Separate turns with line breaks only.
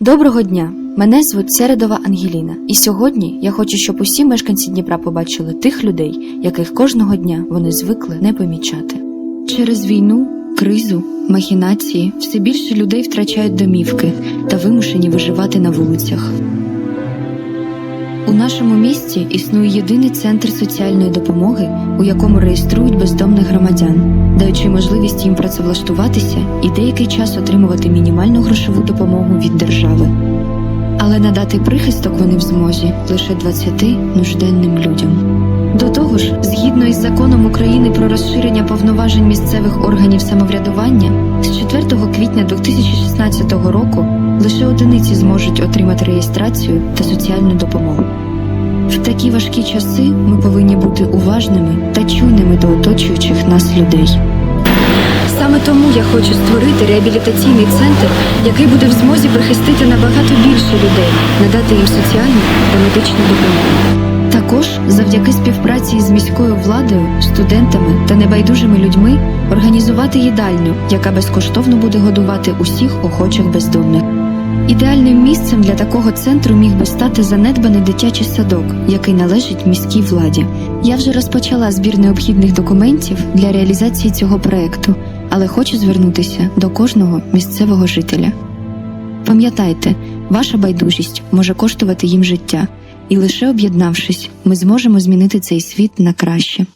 Доброго дня! Мене звуть Середова Ангеліна, і сьогодні я хочу, щоб усі мешканці Дніпра побачили тих людей, яких кожного дня вони звикли не помічати. Через війну, кризу, махінації все більше людей втрачають домівки та вимушені виживати на вулицях. У нашому місті існує єдиний центр соціальної допомоги, у якому реєструють бездомних громадян, даючи можливість їм працевлаштуватися і деякий час отримувати мінімальну грошову допомогу від держави. Але надати прихисток вони в змозі лише 20 нужденним людям. До того ж, згідно із законом України про розширення повноважень місцевих органів самоврядування, з 4 квітня 2016 року лише одиниці зможуть отримати реєстрацію та соціальну допомогу. Такі важкі часи ми повинні бути уважними та чуйними до оточуючих нас людей. Саме тому я хочу створити реабілітаційний центр, який буде в змозі прихистити набагато більше людей, надати їм соціальну та медичну допомогу. Також завдяки співпраці з міською владою, студентами та небайдужими людьми організувати їдальню, яка безкоштовно буде годувати усіх охочих бездомних. Ідеальним місцем для такого центру міг би стати занедбаний дитячий садок, який належить міській владі. Я вже розпочала збір необхідних документів для реалізації цього проекту, але хочу звернутися до кожного місцевого жителя. Пам'ятайте, ваша байдужість може коштувати їм життя, і лише об'єднавшись, ми зможемо змінити цей світ на краще.